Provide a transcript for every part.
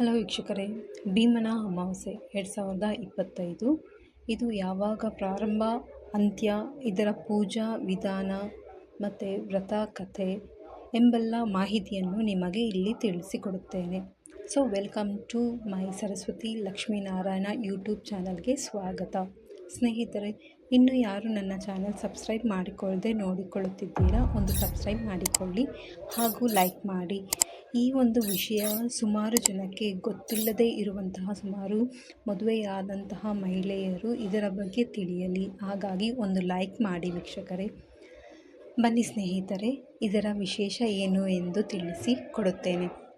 Hello ವೀಕ್ಷಕರೇ, ಭೀಮನ ಅಮಾವಾಸ್ಯೆ ಎರಡು ಸಾವಿರದ ಇಪ್ಪತ್ತೈದು. ಇದು ಯಾವಾಗ ಪ್ರಾರಂಭ? ಅಂತ್ಯ? ಇದರ ಪೂಜಾ ವಿಧಾನ? ಮತ್ತು ವ್ರತ ಕಥೆ? ಎಂಬೆಲ್ಲ ಮಾಹಿತಿಯನ್ನು ನಿಮಗೆ ಇಲ್ಲಿ ತಿಳಿಸಿಕೊಡುತ್ತೇನೆ. So welcome to my Saraswathi Lakshminarayana YouTube ಚಾನಲ್ಗೆ ಸ್ವಾಗತ. ಸ್ನೇಹಿತರೆ, ಇನ್ನೂ ಯಾರು ನನ್ನ ಚಾನಲ್ ಸಬ್ಸ್ಕ್ರೈಬ್ ಮಾಡಿಕೊಳ್ಳದೆ ನೋಡಿಕೊಳ್ಳುತ್ತಿದ್ದೀರಾ, ಒಂದು ಸಬ್ಸ್ಕ್ರೈಬ್ ಮಾಡಿಕೊಳ್ಳಿ ಹಾಗೂ ಲೈಕ್ ಮಾಡಿ. ಈ ಒಂದು ವಿಷಯ ಸುಮಾರು ಜನಕ್ಕೆ ಗೊತ್ತಿಲ್ಲದೇ ಇರುವಂತಹ ಸುಮಾರು ಮದುವೆಯಾದಂತಹ ಮಹಿಳೆಯರು ಇದರ ಬಗ್ಗೆ ತಿಳಿಯಲಿ. ಹಾಗಾಗಿ ಒಂದು ಲೈಕ್ ಮಾಡಿ ವೀಕ್ಷಕರೇ. ಬನ್ನಿ ಸ್ನೇಹಿತರೆ, ಇದರ ವಿಶೇಷ ಏನು ಎಂದು ತಿಳಿಸಿ ಕೊಡುತ್ತೇನೆ.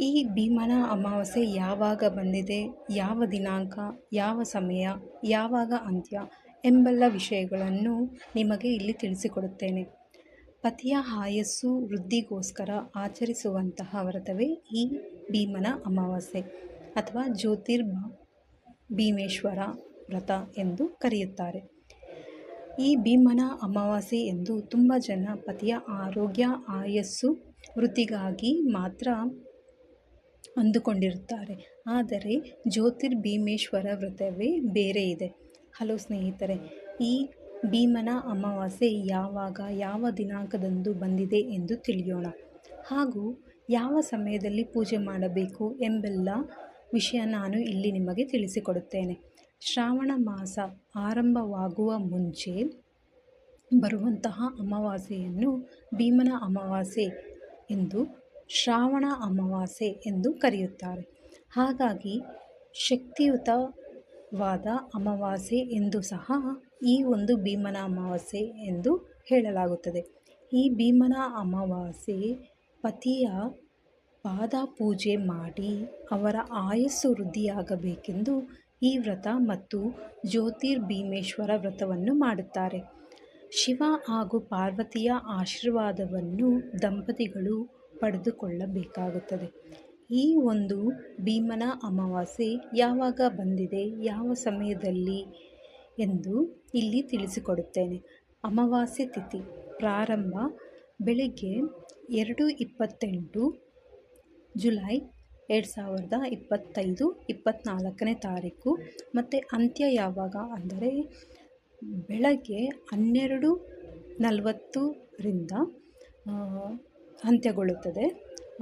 ಈ ಭೀಮನ ಅಮಾವಾಸ್ಯೆ ಯಾವಾಗ ಬಂದಿದೆ, ಯಾವ ದಿನಾಂಕ, ಯಾವ ಸಮಯ, ಯಾವಾಗ ಅಂತ್ಯ ಎಂಬೆಲ್ಲ ವಿಷಯಗಳನ್ನು ನಿಮಗೆ ಇಲ್ಲಿ ತಿಳಿಸಿಕೊಡುತ್ತೇನೆ. ಪತಿಯ ಆಯಸ್ಸು ವೃದ್ಧಿಗೋಸ್ಕರ ಆಚರಿಸುವಂತಹ ವ್ರತವೇ ಈ ಭೀಮನ ಅಮಾವಾಸ್ಯೆ ಅಥವಾ ಜ್ಯೋತಿರ್ ಭೀಮೇಶ್ವರ ವ್ರತ ಎಂದು ಕರೆಯುತ್ತಾರೆ. ಈ ಭೀಮನ ಅಮಾವಾಸ್ಯೆ ಎಂದು ತುಂಬ ಜನ ಪತಿಯ ಆರೋಗ್ಯ, ಆಯಸ್ಸು, ವೃದ್ಧಿಗಾಗಿ ಮಾತ್ರ ಅಂದುಕೊಂಡಿರುತ್ತಾರೆ. ಆದರೆ ಜ್ಯೋತಿರ್ಭೀಮೇಶ್ವರ ವ್ರತವೇ ಬೇರೆ ಇದೆ. ಹಲೋ ಸ್ನೇಹಿತರೆ, ಈ ಭೀಮನ ಅಮಾವಾಸ್ಯೆ ಯಾವಾಗ, ಯಾವ ದಿನಾಂಕದಂದು ಬಂದಿದೆ ಎಂದು ತಿಳಿಯೋಣ. ಹಾಗೂ ಯಾವ ಸಮಯದಲ್ಲಿ ಪೂಜೆ ಮಾಡಬೇಕು ಎಂಬೆಲ್ಲ ವಿಷಯ ನಾನು ಇಲ್ಲಿ ನಿಮಗೆ ತಿಳಿಸಿಕೊಡುತ್ತೇನೆ. ಶ್ರಾವಣ ಮಾಸ ಆರಂಭವಾಗುವ ಮುಂಚೆ ಬರುವಂತಹ ಅಮಾವಾಸ್ಯೆಯನ್ನು ಭೀಮನ ಅಮಾವಾಸ್ಯೆ ಎಂದು ಶ್ರಾವಣ ಅಮಾವಾಸ್ಯೆ ಎಂದು ಕರೆಯುತ್ತಾರೆ. ಹಾಗಾಗಿ ಶಕ್ತಿಯುತವಾದ ಅಮಾವಾಸ್ಯೆ ಎಂದು ಸಹ ಈ ಒಂದು ಭೀಮನ ಅಮಾವಾಸ್ಯೆ ಎಂದು ಹೇಳಲಾಗುತ್ತದೆ. ಈ ಭೀಮನ ಅಮಾವಾಸ್ಯೆ ಪತಿಯ ಪಾದ ಪೂಜೆ ಮಾಡಿ ಅವರ ಆಯಸ್ಸು ವೃದ್ಧಿಯಾಗಬೇಕೆಂದು ಈ ವ್ರತ ಮತ್ತು ಜ್ಯೋತಿರ್ಭೀಮೇಶ್ವರ ವ್ರತವನ್ನು ಮಾಡುತ್ತಾರೆ. ಶಿವ ಹಾಗೂ ಪಾರ್ವತಿಯ ಆಶೀರ್ವಾದವನ್ನು ದಂಪತಿಗಳು ಪಡೆದುಕೊಳ್ಳಬೇಕಾಗುತ್ತದೆ. ಈ ಒಂದು ಭೀಮನ ಅಮಾವಾಸ್ಯೆ ಯಾವಾಗ ಬಂದಿದೆ, ಯಾವ ಸಮಯದಲ್ಲಿ ಎಂದು ಇಲ್ಲಿ ತಿಳಿಸಿಕೊಡುತ್ತೇನೆ. ಅಮಾವಾಸ್ಯೆ ತಿಥಿ ಪ್ರಾರಂಭ ಬೆಳಿಗ್ಗೆ ಎರಡು ಇಪ್ಪತ್ತೆಂಟು ಜುಲೈ ಎರಡು ಸಾವಿರದ ಇಪ್ಪತ್ತೈದು ಇಪ್ಪತ್ತ್ನಾಲ್ಕನೇ ತಾರೀಕು. ಮತ್ತು ಅಂತ್ಯ ಯಾವಾಗ ಅಂದರೆ ಬೆಳಗ್ಗೆ ಹನ್ನೆರಡು ನಲವತ್ತರಿಂದ ಅಂತ್ಯಗೊಳ್ಳುತ್ತದೆ.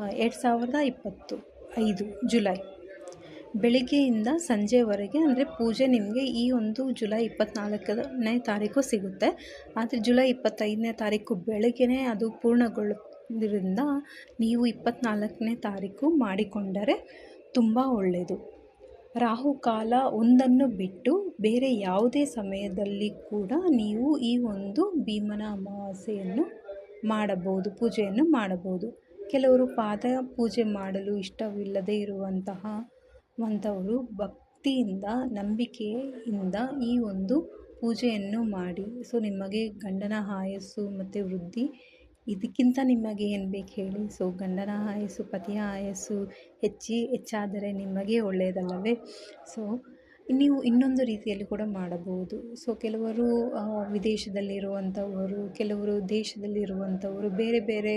ಎರಡು ಸಾವಿರದ ಇಪ್ಪತ್ತು, ಐದು ಜುಲೈ. ಬೆಳಿಗ್ಗೆಯಿಂದ ಸಂಜೆವರೆಗೆ ಅಂದರೆ ಪೂಜೆ ನಿಮಗೆ ಈ ಒಂದು ಜುಲೈ ಇಪ್ಪತ್ತ್ನಾಲ್ಕನೇ ತಾರೀಕು ಸಿಗುತ್ತೆ. ಆದರೆ ಜುಲೈ ಇಪ್ಪತ್ತೈದನೇ ತಾರೀಕು ಬೆಳಗ್ಗೆ ಅದು ಪೂರ್ಣಗೊಳ್ಳೋದ್ರಿಂದ ನೀವು ಇಪ್ಪತ್ತ್ನಾಲ್ಕನೇ ತಾರೀಕು ಮಾಡಿಕೊಂಡರೆ ತುಂಬ ಒಳ್ಳೆಯದು ರಾಹುಕಾಲ ಒಂದನ್ನು ಬಿಟ್ಟು ಬೇರೆ ಯಾವುದೇ ಸಮಯದಲ್ಲಿ ಕೂಡ ನೀವು ಈ ಒಂದು ಭೀಮನ ಅಮಾವಾಸ್ಯೆಯನ್ನು ಮಾಡಬಹುದು, ಪೂಜೆಯನ್ನು ಮಾಡಬಹುದು. ಕೆಲವರು ಪಾದ ಪೂಜೆ ಮಾಡಲು ಇಷ್ಟವಿಲ್ಲದೇ ಇರುವಂತಹ ವಂಥವರು ಭಕ್ತಿಯಿಂದ, ನಂಬಿಕೆಯಿಂದ ಈ ಒಂದು ಪೂಜೆಯನ್ನು ಮಾಡಿ. ಸೊ, ನಿಮಗೆ ಗಂಡನ ಆಯಸ್ಸು ಮತ್ತು ವೃದ್ಧಿ, ಇದಕ್ಕಿಂತ ನಿಮಗೆ ಏನು ಬೇಕು ಹೇಳಿ. ಸೊ, ಗಂಡನ ಆಯಸ್ಸು, ಪತಿಯ ಆಯಸ್ಸು ಹೆಚ್ಚಿ ಹೆಚ್ಚಾದರೆ ನಿಮಗೆ ಒಳ್ಳೆಯದಲ್ಲವೇ? ಸೊ ನೀವು ಇನ್ನೊಂದು ರೀತಿಯಲ್ಲಿ ಕೂಡ ಮಾಡಬಹುದು. ಸೊ ಕೆಲವರು ವಿದೇಶದಲ್ಲಿರುವಂಥವರು ಕೆಲವರು ದೇಶದಲ್ಲಿರುವಂಥವರು ಬೇರೆ ಬೇರೆ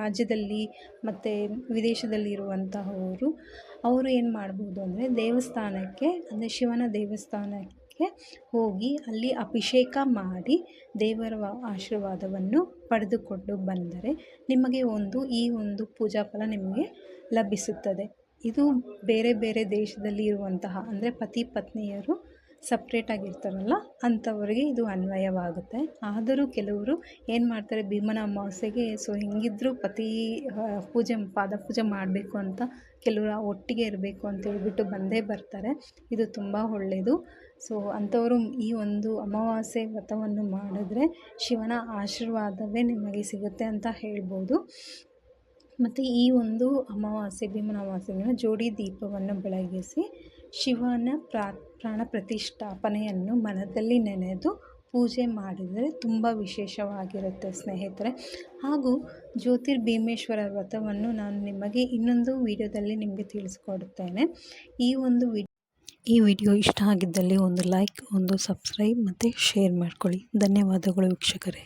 ರಾಜ್ಯದಲ್ಲಿ ಮತ್ತು ವಿದೇಶದಲ್ಲಿರುವಂತಹವರು, ಅವರು ಏನು ಮಾಡ್ಬೋದು ಅಂದರೆ ದೇವಸ್ಥಾನಕ್ಕೆ, ಅಂದರೆ ಶಿವನ ದೇವಸ್ಥಾನಕ್ಕೆ ಹೋಗಿ ಅಲ್ಲಿ ಅಭಿಷೇಕ ಮಾಡಿ ದೇವರ ಆಶೀರ್ವಾದವನ್ನು ಪಡೆದುಕೊಂಡು ಬಂದರೆ ನಿಮಗೆ ಒಂದು, ಈ ಒಂದು ಪೂಜಾ ಫಲ ನಿಮಗೆ ಲಭಿಸುತ್ತದೆ. ಇದು ಬೇರೆ ಬೇರೆ ದೇಶದಲ್ಲಿ ಇರುವಂತಹ ಅಂದರೆ ಪತಿ ಪತ್ನಿಯರು ಸಪ್ರೇಟಾಗಿರ್ತಾರಲ್ಲ ಅಂಥವ್ರಿಗೆ ಇದು ಅನ್ವಯವಾಗುತ್ತೆ. ಆದರೂ ಕೆಲವರು ಏನು ಮಾಡ್ತಾರೆ, ಭೀಮನ ಅಮಾವಾಸ್ಯೆಗೆ ಸೊ ಹೆಂಗಿದ್ರೂ ಪತಿ ಪೂಜೆ, ಪಾದ ಪೂಜೆ ಮಾಡಬೇಕು ಅಂತ ಕೆಲವರು ಒಟ್ಟಿಗೆ ಇರಬೇಕು ಅಂತ ಹೇಳ್ಬಿಟ್ಟು ಬಂದೇ ಬರ್ತಾರೆ. ಇದು ತುಂಬ ಒಳ್ಳೆಯದು ಸೊ ಅಂಥವರು ಈ ಒಂದು ಅಮಾವಾಸ್ಯೆ ವ್ರತವನ್ನು ಮಾಡಿದ್ರೆ ಶಿವನ ಆಶೀರ್ವಾದವೇ ನಿಮಗೆ ಸಿಗುತ್ತೆ ಅಂತ ಹೇಳ್ಬೋದು. ಮತ್ತು ಈ ಒಂದು ಅಮಾವಾಸ್ಯೆ ಭೀಮನ ದಿನ ಜೋಡಿ ದೀಪವನ್ನು ಬೆಳಗಿಸಿ ಶಿವನ ಪ್ರಾ, ಪ್ರಾಣ ಪ್ರತಿಷ್ಠಾಪನೆಯನ್ನು ಮನದಲ್ಲಿ ನೆನೆದು ಪೂಜೆ ಮಾಡಿದರೆ ತುಂಬ ವಿಶೇಷವಾಗಿರುತ್ತೆ ಸ್ನೇಹಿತರೆ. ಹಾಗೂ ಜ್ಯೋತಿರ್ಭೀಮೇಶ್ವರ ವ್ರತವನ್ನು ನಾನು ನಿಮಗೆ ಇನ್ನೊಂದು ವಿಡಿಯೋದಲ್ಲಿ ನಿಮಗೆ ತಿಳಿಸ್ಕೊಡುತ್ತೇನೆ. ಈ ಒಂದು ವಿ, ಈ ವಿಡಿಯೋ ಇಷ್ಟ ಆಗಿದ್ದಲ್ಲಿ ಒಂದು ಲೈಕ್, ಒಂದು ಸಬ್ಸ್ಕ್ರೈಬ್ ಮತ್ತು ಶೇರ್ ಮಾಡ್ಕೊಳ್ಳಿ. ಧನ್ಯವಾದಗಳು ವೀಕ್ಷಕರೇ.